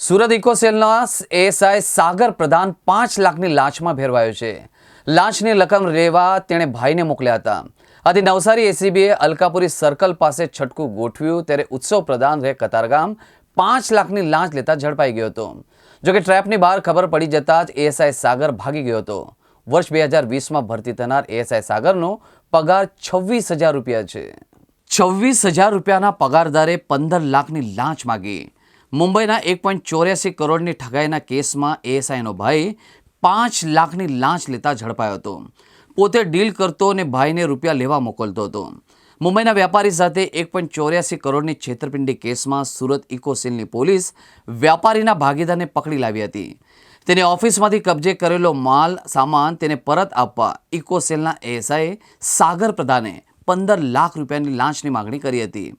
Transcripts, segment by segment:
Surat ઇકોસેલના ASI સાગર પ્રધાન પાંચ લાખની લાંચમાં ભેરવાયો છે. લાંચની રકમ રેવા તેણે ભાઈને મોકલ્યા હતા. આથી નવસારી એસીબીએ અલકાપુરી સર્કલ પાસે છટકું ગોઠવ્યું ત્યારે ઉત્સવ પ્રધાન રહે કતારગામ પાંચ લાખની લાંચ લેતા ઝડપાઈ ગયો હતો. જોકે ટ્રેપની બહાર ખબર પડી જતાં જ એએસઆઈ સાગર ભાગી ગયો હતો. વર્ષ બે હજાર વીસમાં ભરતી થનાર એએસઆઈ સાગરનો પગાર છવ્વીસ હજાર રૂપિયા છે. છવ્વીસ હજાર રૂપિયાના પગારદારે પંદર લાખની લાંચ માગી. મુંબઈના એક પોઈન્ટ ચોર્યાસી કરોડની ઠગાઈના કેસમાં એએસઆઈનો ભાઈ પાંચ લાખની લાંચ લેતા ઝડપાયો હતો. પોતે ડીલ કરતો અને ભાઈને રૂપિયા લેવા મોકલતો હતો. મુંબઈના વેપારી સાથે એક પોઈન્ટ ચોર્યાસી કરોડની છેતરપિંડી કેસમાં સુરત ઇકોસેલની પોલીસ વ્યાપારીના ભાગીદારને પકડી લાવી હતી. તેની ઓફિસમાંથી કબજે કરેલો માલ, સામાન તેને પરત આપવા ઇકોસેલના એએસઆઈ સાગર પ્રધાને પંદર લાખ રૂપિયાની લાંચની માગણી કરી હતી.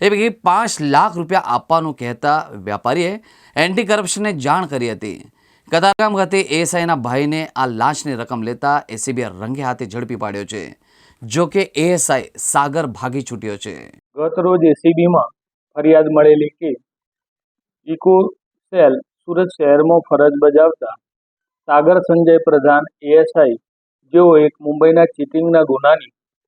એ પૈકી પાંચ લાખ રૂપિયા આપવાનું કહેતા વેપારીએ એન્ટી કરપ્શનને જાણ કરી હતી. કતારગામ ખાતે એએસઆઈના ભાઈને આ લાંચની રકમ લેતા એસીબીએ રંગે હાથે ઝડપી પાડ્યો છે. જો કે એએસઆઈ સાગર ભાગી છૂટ્યો છે. ગત રોજ એસીબીમાં ફરિયાદ મળેલી કે ઇકો સેલ સુરત શહેરમાં ફરજ બજાવતા સાગર સંજય પ્રધાન એએસઆઈ જેઓ એક મુંબઈના ચીટિંગના ગુનાની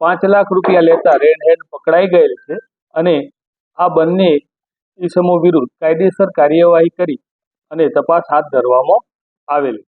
પાંચ લાખ રૂપિયા લેતા રેડ હેન્ડ પકડાઈ ગયેલ છે અને આ બંને ઈસમો વિરુદ્ધ કાયદેસર કાર્યવાહી કરી અને તપાસ હાથ ધરવામાં આવેલ